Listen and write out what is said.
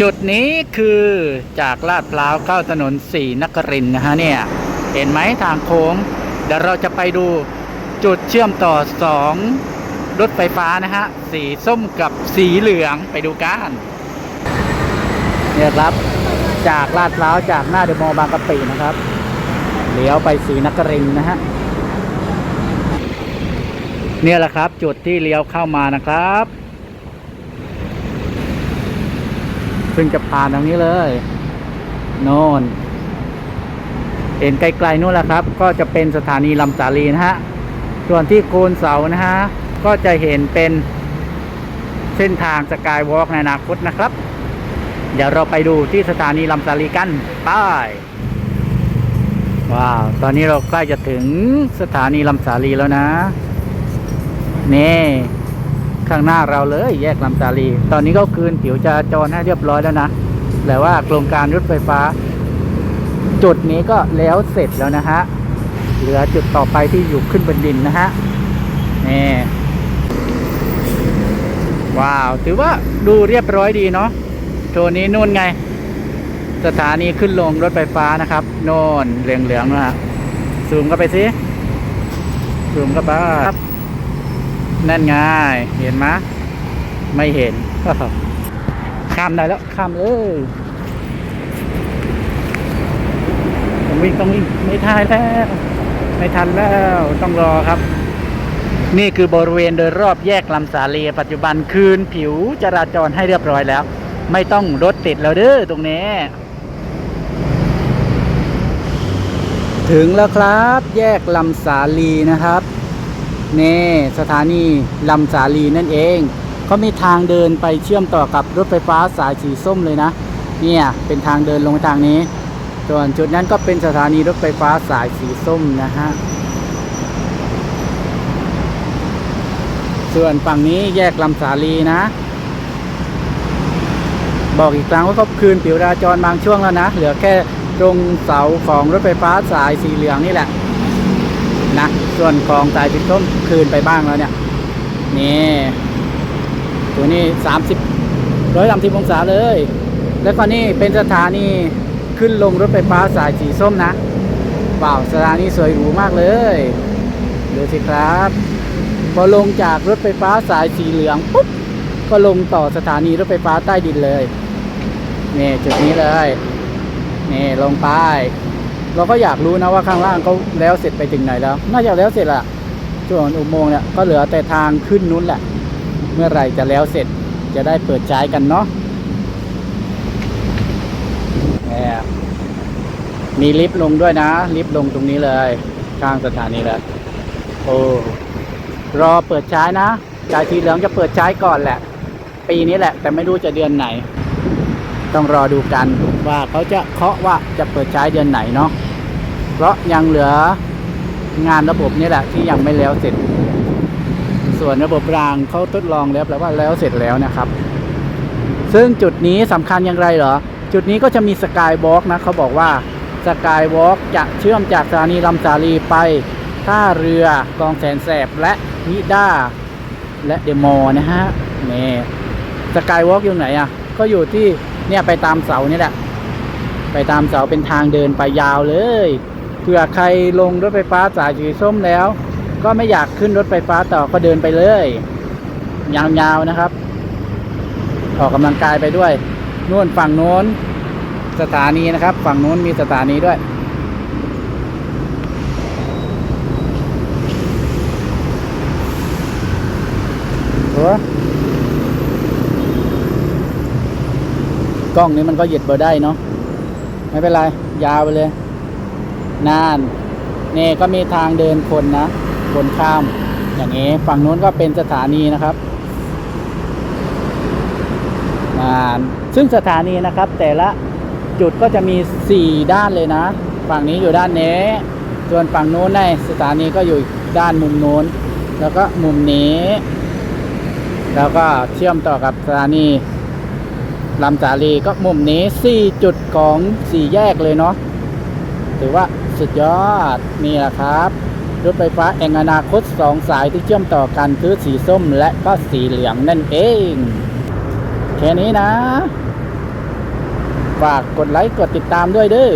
จุดนี้คือจากลาดพร้าวเข้าถนนสีนครินนะฮะเนี่ย เห็นไหมทางโค้ง เดี๋ยวเราจะไปดูจุดเชื่อมต่อสองรถไฟฟ้านะฮะ สีส้มกับสีเหลืองไปดูกันเนี่ยครับ จากลาดพร้าวจากหน้าเดอะมอลล์บางกะปินะครับเลี้ยวไปสีนครินนะฮะเนี่ยแหละครับจุดที่เลี้ยวเข้ามานะครับ ซึ่งจะผ่านตรงนี้เลยโน่นเห็นไกลๆนู่นแหละครับ ก็จะเป็นสถานีลำสาลีนะฮะ ส่วนที่โคนเสานะฮะ ก็จะเห็นเป็นเส้นทางสกายวอล์กในอนาคตนะครับ เดี๋ยวเราไปดูที่สถานีลำสาลีกันไปว้าว ตอนนี้เราใกล้จะถึงสถานีลำสาลีแล้วนะ นี่ ข้างหน้าเราเลย แยกลำสาลี ตอนนี้ก็คืนผิวจราจรให้เรียบร้อยแล้วนะแต่ว่าโครงการรถไฟฟ้า จุดนี้ก็แล้วเสร็จแล้วนะฮะเหลือจุดต่อไปที่อยู่ขึ้นบนดินนะฮะนี่ว้าว ถือว่าดูเรียบร้อยดีเนาะโทนี้นู่นไง สถานีขึ้นลงรถไฟฟ้านะครับ โน่นเหลืองๆนะฮะซูมเข้าไปสิซูมเข้าไปครับ นั่นไงเห็นไหมไม่เห็น ข้ามได้แล้ว ข้ามเลยต้องวิ่งต้องวิ่งไม่ทันแล้ว ไม่ทันแล้วต้องรอครับ นี่คือบริเวณโดยรอบแยกลำสาลีปัจจุบันคืนผิวจราจรให้เรียบร้อยแล้ว ไม่ต้องรถติดแล้วเด้อตรงนี้ ถึงแล้วครับ แยกลำสาลีนะครับ นี่สถานีลำสาลีนั่นเองเขามีทางเดินไปเชื่อมต่อกับรถไฟฟ้าสายสีส้มเลยนะเนี่ยเป็นทางเดินลงทางนี้ส่วนจุดนั้นก็เป็นสถานีรถไฟฟ้าสายสีส้มนะฮะส่วนฝั่งนี้แยกลำสาลีนะ บอกอีกครั้งว่าเขาคืนผิวราจรบางช่วงแล้วนะ เหลือแค่ตรงเสาของรถไฟฟ้าสายสีเหลืองนี่แหละ นะ ส่วนของสายสีส้มคืนไปบ้างแล้วเนี่ย นี่ตัวนี้สามสิบร้อยสามสิบองศาเลย แล้วก็นี่เป็นสถานีขึ้นลงรถไฟฟ้าสายสีส้มนะว้าวสถานีสวยหรูมากเลยดูสิครับ พอลงจากรถไฟฟ้าสายสีเหลืองปุ๊บก็ลงต่อสถานีรถไฟฟ้าใต้ดินเลยนี่จุดนี้เลยนี่ลงไป เราก็อยากรู้นะว่าข้างล่างเขาแล้วเสร็จไปถึงไหนแล้ว น่าจะแล้วเสร็จละส่วนอุโมงค์เนี่ยก็เหลือแต่ทางขึ้นนู้นแหละ เมื่อไหร่จะแล้วเสร็จจะได้เปิดใช้กันเนาะแหมมีลิฟต์ลงด้วยนะ ลิฟต์ลงตรงนี้เลยข้างสถานีเลยโอ้รอเปิดใช้นะสายสีเหลืองจะเปิดใช้ก่อนแหละ ปีนี้แหละ แต่ไม่รู้จะเดือนไหน ต้องรอดูกันว่าเขาจะเคาะว่าจะเปิดใช้เดือนไหนเนาะเพราะยังเหลืองานระบบนี่แหละที่ยังไม่แล้วเสร็จ ส่วนระบบรางเขาทดลองแล้วแปลว่าแล้วเสร็จแล้วนะครับ ซึ่งจุดนี้สำคัญอย่างไรเหรอ จุดนี้ก็จะมีสกายวอล์กนะเขาบอกว่าสกายวอล์กจะเชื่อมจากสถานีลำสาลีไปท่าเรือกองแสนแสบและนิด้าและเดโมนะฮะนี่สกายวอล์กอยู่ไหนอะ ก็อยู่ที่ เนี่ยไปตามเสานี่แหละ ไปตามเสาเป็นทางเดินไปยาวเลยเผื่อใครลงรถไฟฟ้าสายสีส้มแล้ว ก็ไม่อยากขึ้นรถไฟฟ้าต่อก็เดินไปเลย ยาวๆนะครับ ออกกำลังกายไปด้วยนู่นฝั่งโน้นสถานีนะครับ ฝั่งโน้นมีสถานีด้วยหัว กล้องนี้มันก็เหยียดเบอร์ได้เนาะไม่เป็นไร ยาวไปเลย นานนี่ก็มีทางเดินคนนะคนข้าม อย่างนี้ฝั่งนู้นก็เป็นสถานีนะครับนานซึ่งสถานีนะครับ แต่ละจุดก็จะมี 4 ด้านเลยนะ ฝั่งนี้อยู่ด้านนี้ ส่วนฝั่งนู้นในสถานีก็อยู่ด้านมุมนู้น แล้วก็มุมนี้ แล้วก็เชื่อมต่อกับสถานี ลำสาลีก็มุมนี้4จุดของ4แยกเลยเนาะถือว่าสุดยอดนี่แหละครับรถไฟฟ้าแองอนาคต2สายที่เชื่อมต่อกันคือสีส้มและก็สีเหลืองนั่นเอง แค่นี้นะ ฝากกดไลค์กดติดตามด้วยเด้อ